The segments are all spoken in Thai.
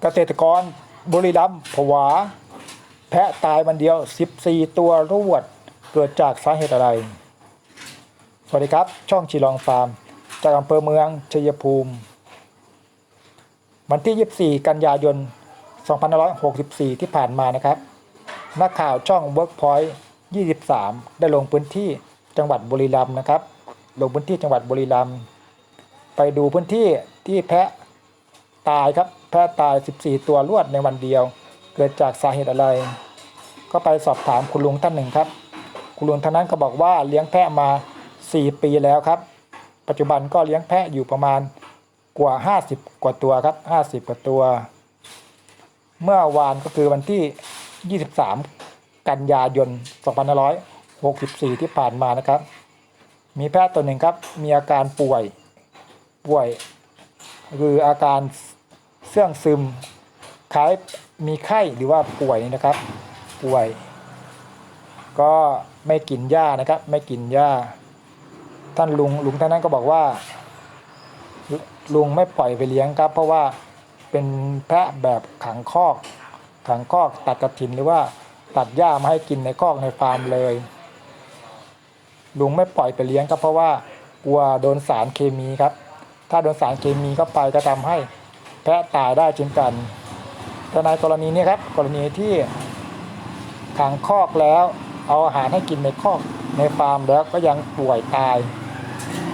เกษตรกรบุรีรัมย์ผวา แพะตายวันเดียว 14 ตัวรวด เกิดจากสาเหตุอะไร สวัสดีครับ ช่องชีลองฟาร์ม จากอำเภอเมืองชัยภูมิ วันที่ 24 กันยายน 2564 ที่ผ่านมานะครับ นักข่าวช่อง Workpoint 23 ได้ลงพื้นที่จังหวัดบุรีรัมย์นะครับ ลงพื้นที่จังหวัดบุรีรัมย์ไปดูพื้นที่ที่แพะ ตายครับแพะตาย 14 ตัวรวดในวันเดียว เกิดจากสาเหตุอะไร ก็ไปสอบถามคุณลุงท่านหนึ่งครับ คุณลุงท่านนั้นก็บอกว่าเลี้ยงแพะมา 4 ปีแล้วครับ ปัจจุบันก็เลี้ยงแพะอยู่ประมาณกว่า 50 กว่าตัวครับ 50 กว่าตัว เมื่อวานก็คือวันที่ 23 กันยายน 2564 ที่ผ่านมานะครับ มีแพะตัวหนึ่งครับ มีอาการป่วย ป่วย คืออาการ เสื่องซึมคล้ายมีไข้หรือว่าป่วยนี่นะครับ ป่วย ก็ไม่กินหญ้านะครับ ไม่กินหญ้า ท่านลุงลุงท่านนั้นก็บอกว่า ลุงไม่ปล่อยไปเลี้ยงครับ เพราะว่าเป็นแพะแบบขังคอก ขังคอกตัดกระถินหรือว่าตัดหญ้ามาให้กินในคอกในฟาร์มเลย ลุงไม่ปล่อยไปเลี้ยงครับเพราะว่ากลัวโดนสารเคมีครับ ถ้าโดนสารเคมีเข้าไปก็ทำให้ แพะตายได้เช่นกันแต่ในกรณีนี้ครับกรณีที่ขังคอกแล้วเอาอาหารให้กินในคอกในฟาร์มแล้วก็ยังป่วยตาย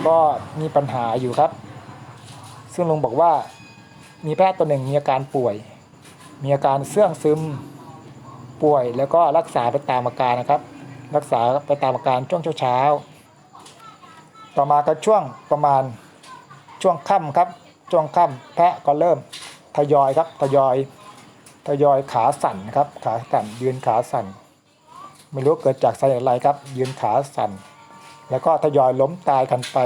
ก็มีปัญหาอยู่ครับ ซึ่งลุงบอกว่ามีแพะตัวหนึ่งมีอาการป่วย มีอาการเสื่องซึมป่วยแล้วก็รักษาไปตามอาการนะครับ รักษาไปตามอาการช่วงเช้า ต่อมาก็ช่วงประมาณช่วงค่ำครับ ช่วงค่ำแพะก็เริ่มทยอยครับทยอยทยอยขาสั่นครับขาสั่นยืนขาสั่น ไม่รู้เกิดจากสาเหตุอะไรครับ ยืนขาสั่น แล้วก็ทยอยล้มตายกันไป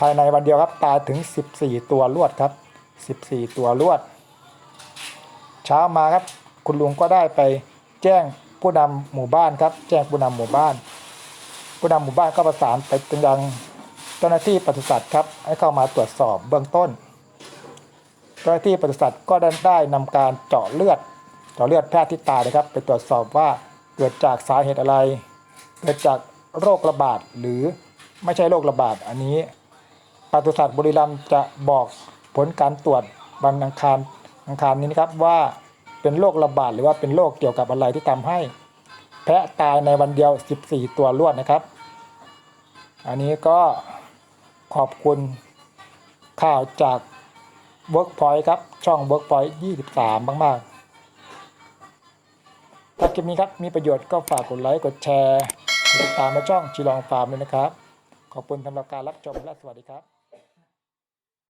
ภายในวันเดียวครับตายถึง 14 ตัวรวดครับ 14 ตัวรวด เช้ามาครับคุณลุงก็ได้ไปแจ้งผู้นำหมู่บ้านครับ แจ้งผู้นำหมู่บ้าน ผู้นำหมู่บ้านก็ประสานไปยัง เจ้าหน้าที่ปศุสัตว์ครับให้เข้ามาตรวจสอบเบื้องต้น เจ้าหน้าที่ปศุสัตว์ก็ได้ได้นำการเจาะเลือด เจาะเลือดแพทย์ที่ตายนะครับ ไปตรวจสอบว่าเกิดจากสาเหตุอะไร เกิดจากโรคระบาดหรือไม่ใช่โรคระบาดอันนี้ปศุสัตว์บุรีรัมย์จะบอกผลการตรวจวันอังคารอังคารนี้นะครับว่าเป็นโรคระบาดหรือว่าเป็นโรคเกี่ยวกับอะไรที่ทำให้ แพะตายในวันเดียว 14 ตัวรวดนะครับ อันนี้ก็ ขอบคุณข่าวจาก Workpoint ครับ ช่อง Workpoint 23 มาก ๆ ถ้าคลิปนี้ครับ มีประโยชน์ก็ฝากกดไลค์กดแชร์ติดตามมาช่องชิลองฟาร์มด้วยนะครับ ขอบคุณสำหรับการรับชมและสวัสดีครับ